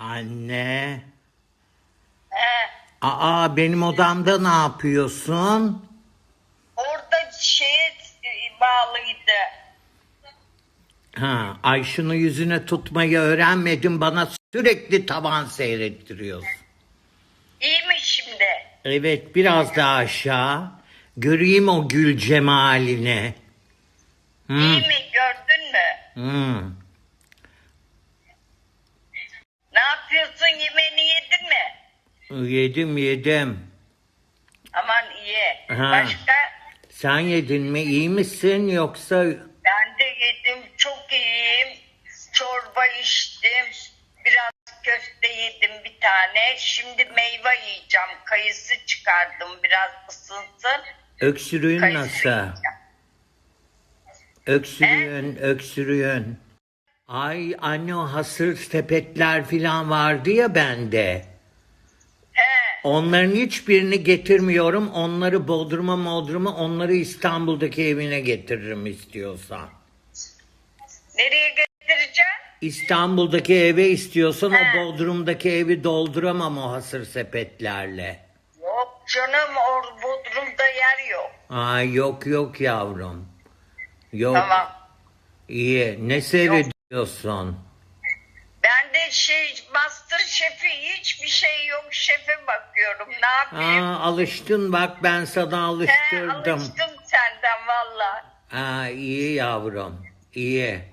Anne. He. Aa benim odamda ne yapıyorsun? Orada şeye e, bağlıydı. Ha, ay şunu yüzüne tutmayı öğrenmedin bana sürekli tavan seyrettiriyorsun. İyi mi şimdi? Evet biraz daha aşağı. Göreyim o gül cemalini. İyi mi gördün mü? Hmm. Ne yapıyorsun yemeğini yedin mi? Yedim yedim. Aman iyi. Ha. Başka? Sen yedin mi? İyi misin yoksa Ben de yedim çok iyiyim. Çorba içtim. Biraz köfte yedim bir tane. Şimdi meyve yiyeceğim. Kayısı çıkardım biraz ısınsın. öksürüğün Kayısı nasıl? yiyeceğim. Öksürüğün, öksürüğün. Ay anne o hasır sepetler filan vardı ya bende. Onların hiçbirini getirmiyorum. Onları Bodrum'a Modrum'a onları İstanbul'daki evine getiririm istiyorsan. Nereye getireceğim? İstanbul'daki eve istiyorsan o He. Bodrum'daki evi dolduramam o hasır sepetlerle. Yok canım or Bodrum'da yer yok. Ay yok yok yavrum. Yok. Tamam. İyi. Ne seyrediyorsun? Ben de şey Master Şef'i hiçbir şey yok şefe bakıyorum. Ne yapayım? Aa, alıştın bak ben sana He, alıştırdım. alıştım senden valla. Aa, iyi yavrum. İyi.